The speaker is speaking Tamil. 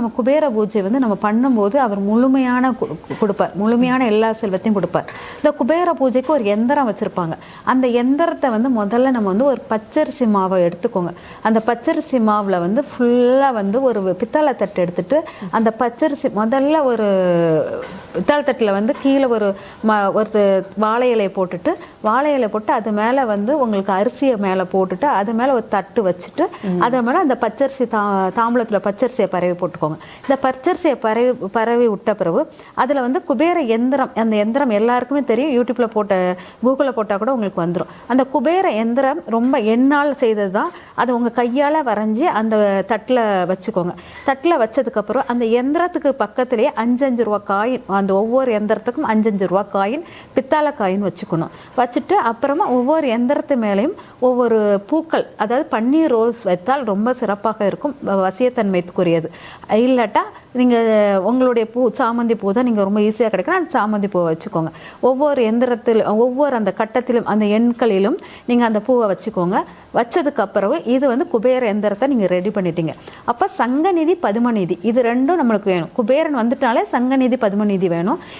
நம்ம குபேர பூஜை வந்து நம்ம பண்ணும்போது அவர் முழுமையான கொடுப்பார். முழுமையான எல்லா செல்வத்தையும் கொடுப்பார். இந்த குபேர பூஜைக்கு ஒரு எந்திரம் வச்சிருப்பாங்க. அந்த எந்திரத்தை வந்து முதல்ல நம்ம வந்து ஒரு பச்சரிசி மாவை எடுத்துக்கோங்க. அந்த பச்சரிசி மாவில் வந்து ஃபுல்லாக வந்து ஒரு பித்தளை தட்டு எடுத்துட்டு அந்த பச்சரிசி முதல்ல ஒரு பித்தளை தட்டில் வந்து கீழே ஒரு ம ஒரு வாழை இலையை போட்டுட்டு வாழை இலை போட்டு அது மேலே வந்து உங்களுக்கு அரிசியை மேலே போட்டுட்டு அது மேலே ஒரு தட்டு வச்சுட்டு அது மேலே அந்த பச்சரிசி தா தாம்பளத்தில் பச்சரிசியை பரவி போட்டுக்கோங்க. இந்த பச்சரிசியை பரவி பரவி விட்ட பிறகு அதில் வந்து குபேர எந்திரம் அந்த எந்திரம் எல்லாருக்குமே தெரியும். யூடியூப்பில் போட்ட கூகுளில் போட்டால் கூட உங்களுக்கு வந்துடும் அந்த குபேர எந்திரம் ரொம்ப எண்ணால் செய்தது தான் அதை உங்கள் கையால் வரைஞ்சி அந்த தட்டில் வச்சுக்கோங்க. தட்டில் வச்சதுக்கப்புறம் அந்த எந்திரத்துக்கு பக்கத்துலேயே அஞ்சஞ்சு ரூபா காயின் அந்த ஒவ்வொரு எந்திரத்துக்கும் அஞ்சஞ்சு ரூபா காயின் பித்தாளை காயின் வச்சுக்கணும். வச்சுட்டு அப்புறமா ஒவ்வொரு எந்திரத்து மேலேயும் ஒவ்வொரு பூக்கள் அதாவது பன்னீர் ரோஸ் வைத்தால் ரொம்ப சிறப்பாக இருக்கும். வசியத்தன்மைக்குரியது. இல்லாட்டா நீங்கள் உங்களுடைய பூ சாமந்தி பூ தான் நீங்கள் ரொம்ப ஈஸியாக கிடைக்கும் அந்த சாமந்தி பூவை வச்சுக்கோங்க. ஒவ்வொரு எந்திரத்தில் ஒவ்வொரு அந்த கட்டத்திலும் அந்த எண்களிலும் நீங்கள் அந்த பூவை வச்சுக்கோங்க. வச்சதுக்கு அப்புறம் இது வந்து குபேர எந்திரத்தை நீங்கள் ரெடி பண்ணிட்டீங்க. அப்போ சங்கநிதி பதுமநிதி இது ரெண்டும் நம்மளுக்கு வேணும். குபேரன் வந்துட்டாலே சங்கநிதி பதுமநிதி வேணும்.